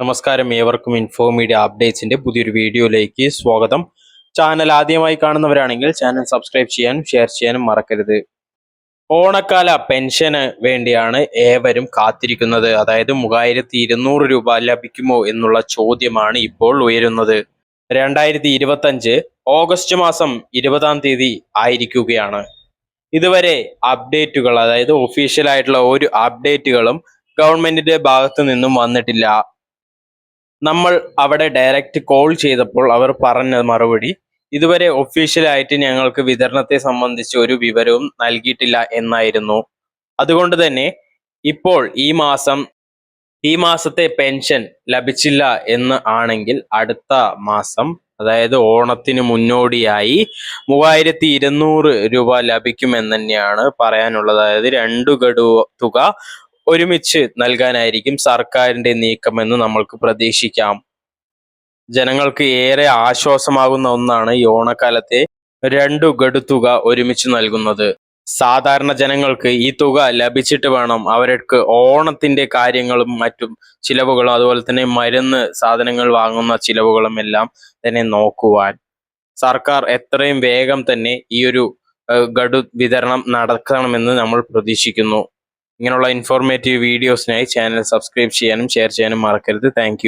നമസ്കാരം. ഏവർക്കും info media അപ്ഡേറ്റ്സിന്റെ പുതിയൊരു വീഡിയോയിലേക്ക് സ്വാഗതം. ചാനൽ ആദ്യമായി കാണുന്നവരാണെങ്കിൽ ചാനൽ സബ്സ്ക്രൈബ് ചെയ്യാനും ഷെയർ ചെയ്യാനും മറക്കരുത്. ഓണക്കാല പെൻഷന് വേണ്ടിയാണ് ഏവരും കാത്തിരിക്കുന്നത്. അതായത് മൂവായിരത്തി ഇരുന്നൂറ് രൂപ ലഭിക്കുമോ എന്നുള്ള ചോദ്യമാണ് ഇപ്പോൾ ഉയരുന്നത്. രണ്ടായിരത്തി ഇരുപത്തഞ്ച് ഓഗസ്റ്റ് മാസം ഇരുപതാം തീയതി ആയിരിക്കുകയാണ്. ഇതുവരെ അപ്ഡേറ്റുകൾ അതായത് ഒഫീഷ്യൽ ആയിട്ടുള്ള ഒരു അപ്ഡേറ്റുകളും ഗവൺമെന്റിന്റെ ഭാഗത്തു നിന്നും വന്നിട്ടില്ല. നമ്മൾ അവിടെ ഡയറക്റ്റ് കോൾ ചെയ്തപ്പോൾ അവർ പറഞ്ഞ മറുപടി ഇതുവരെ ഒഫീഷ്യലായിട്ട് ഞങ്ങൾക്ക് വിതരണത്തെ സംബന്ധിച്ച് ഒരു വിവരവും നൽകിയിട്ടില്ല എന്നായിരുന്നു. അതുകൊണ്ട് തന്നെ ഇപ്പോൾ ഈ മാസം ഈ മാസത്തെ പെൻഷൻ ലഭിച്ചില്ല എന്ന് ആണെങ്കിൽ അടുത്ത മാസം അതായത് ഓണത്തിന് മുന്നോടിയായി മൂവായിരത്തി ഇരുന്നൂറ് രൂപ ലഭിക്കുമെന്ന് തന്നെയാണ് പറയാനുള്ളത്. അതായത് രണ്ടു ഗഡു തുക ഒരുമിച്ച് നൽകാനായിരിക്കും സർക്കാരിന്റെ നീക്കമെന്ന് നമ്മൾക്ക് പ്രതീക്ഷിക്കാം. ജനങ്ങൾക്ക് ഏറെ ആശ്വാസമാകുന്ന ഒന്നാണ് ഈ ഓണക്കാലത്തെ രണ്ടു തുക ഒരുമിച്ച് നൽകുന്നത്. സാധാരണ ജനങ്ങൾക്ക് ഈ തുക ലഭിച്ചിട്ട് വേണം അവർക്ക് ഓണത്തിന്റെ കാര്യങ്ങളും മറ്റും ചിലവുകളും അതുപോലെ തന്നെ മരുന്ന് സാധനങ്ങൾ വാങ്ങുന്ന ചിലവുകളും എല്ലാം തന്നെ നോക്കുവാൻ. സർക്കാർ എത്രയും വേഗം തന്നെ ഈ ഒരു ഗഡു വിതരണം നടക്കണമെന്ന് നമ്മൾ പ്രതീക്ഷിക്കുന്നു. ഇങ്ങനെയുള്ള ഇൻഫോർമേറ്റീവ് വീഡിയോസിനായി ചാനൽ സബ്സ്ക്രൈബ് ചെയ്യാനും ഷെയർ ചെയ്യാനും മറക്കരുത്. താങ്ക്